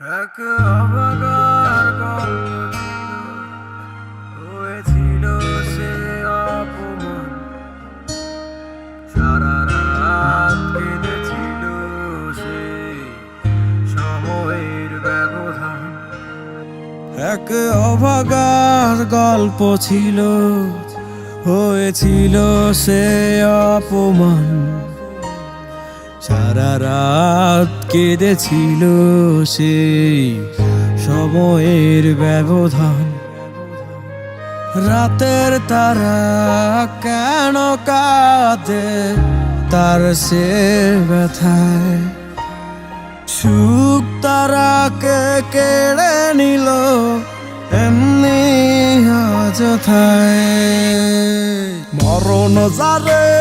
এক অবাগার গল্প হয়েছিল সে অপমান। সারা রাত কেঁদেছিল সে সময়ের ব্যবধান। এক অভাগার গল্প ছিল, হয়েছিল সে অপমান। সারা রাত কেঁদেছিল সে সময়ের ব্যবধান। রাতের তারা কেন কাঁদে তার সে ব্যথায়? সুখ তারাকে কেড়ে নিল এমনি অযথায়। মরণ যারে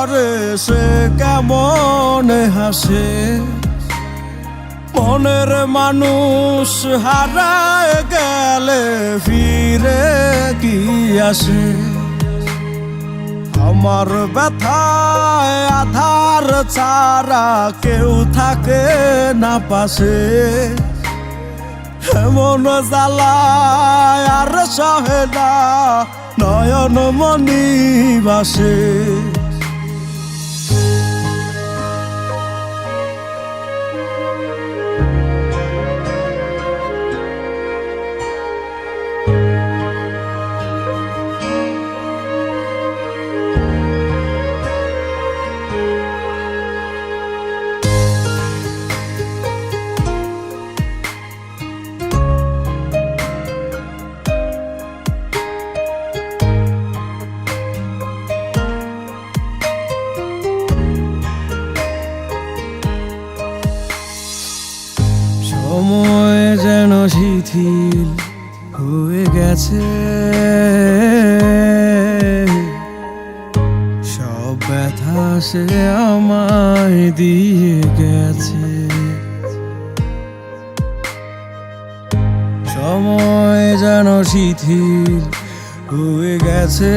করে সে কেমন হাসে? মনের মানুষ হারায় গেলে ফিরে কি আসে? আমার ব্যথায় আধার ছাড়া কেউ থাকে না পাশে। এমন জ্বালায় আর সহে না, নয়ন মনি বাসে। সময় যেন শিথিল হয়ে গেছে। সব ব্যথা সে আমায় দিয়ে গেছে। সময় যেন শিথিল হয়ে গেছে।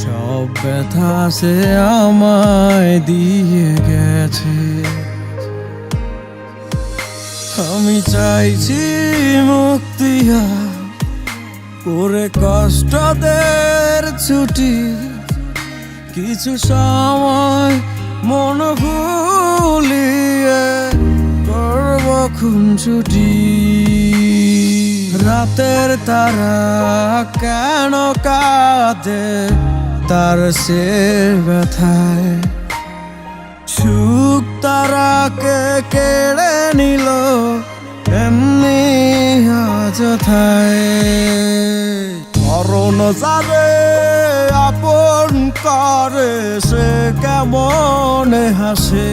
সব ব্যথা সে আমায় দিয়ে চাইছি মুক্তিয়া করে কষ্টদের ছুটি। কিছু সময় মন ভুলিয়ে করব খুন ছুটি। রাতের তারা কেন কাঁদে তার সে ব্যথায়? সুখ তারাকে কেড়ে নিল অযথায় মরণ যারে আপন করে, সে কেমন হাসে?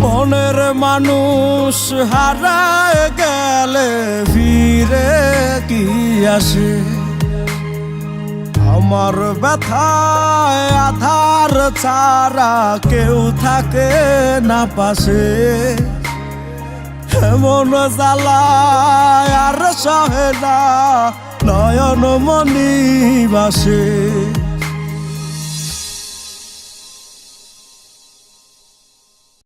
মনের মানুষ হারায় গেলে ফিরে কি আসে? আমার ব্যথায় আধার ছাড়া কেউ থাকে না পাশে। এমন জ্বালায় আর সহে নয়ন মনি বাসে।